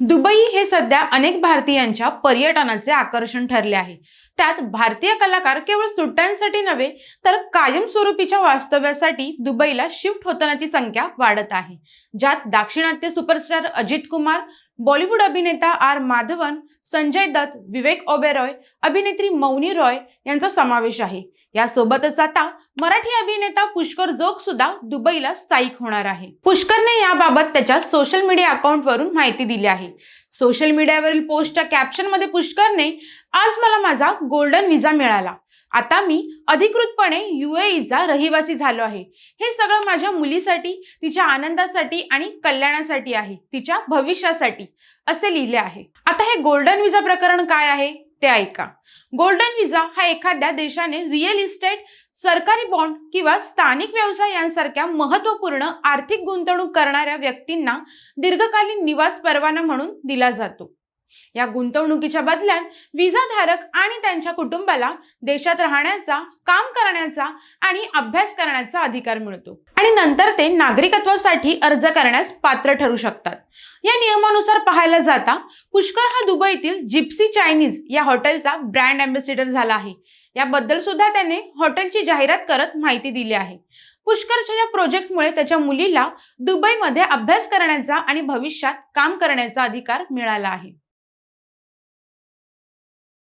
Dubai हे सध्या अनेक भारतीयांच्या पर्यटनाचे आकर्षण ठरले आहे. त्यात भारतीय कलाकार केवळ सुट्ट्यांसाठी नव्हे तर कायमस्वरूपीच्या वास्तव्यासाठी दुबईला शिफ्ट होतानाची संख्या वाढत आहे. ज्यात दाक्षिणात्य सुपरस्टार अजित कुमार बॉलिवूड अभिनेता आर माधवन संजय दत्त विवेक ओबेरॉय अभिनेत्री मौनी रॉय यांचा समावेश आहे. यासोबतच आता मराठी अभिनेता पुष्कर जोग सुद्धा दुबईला स्थायिक होणार आहे. पुष्करने याबाबत त्याच्या सोशल मीडिया अकाउंटवरून माहिती दिली आहे. सोशल मीडियावरील पोस्टच्या कॅप्शनमध्ये पुष्करने आज मला माझा गोल्डन व्हिसा मिळाला. आता मी अधिकृतपणे युएईचा रहिवासी झालो आहे. हे सगळं माझ्या मुलीसाठी तिच्या आनंदासाठी आणि कल्याणासाठी आहे. तिच्या भविष्यासाठी असे लिहिले आहे. आता हे गोल्डन विजा प्रकरण काय आहे? ते ऐका. गोल्डन विजा हा एखाद्या देशाने रिअल इस्टेट सरकारी बॉन्ड किंवा स्थानिक व्यवसाय यांसारख्या महत्त्वपूर्ण आर्थिक गुंतवणूक करणाऱ्या व्यक्तींना दीर्घकालीन निवास परवाना म्हणून दिला जातो. या गुंतवणुकीच्या बदल्यात विजाधारक आणि त्यांच्या कुटुंबाला देशात राहण्याचा काम करण्याचा आणि अभ्यास करण्याचा अधिकार मिळतो. आणि नंतर ते नागरिकत्वासाठी अर्ज करण्यास पात्र ठरू शकतात. या नियमानुसार पाहायला जाता पुष्कर हा दुबईतील जिप्सी चायनीज या हॉटेलचा ब्रँड अँबेसिडर झाला आहे. याबद्दल सुद्धा त्याने हॉटेलची जाहिरात करत माहिती दिली आहे. पुष्करच्या या प्रोजेक्टमुळे त्याच्या मुलीला दुबईमध्ये अभ्यास करण्याचा आणि भविष्यात काम करण्याचा अधिकार मिळाला आहे.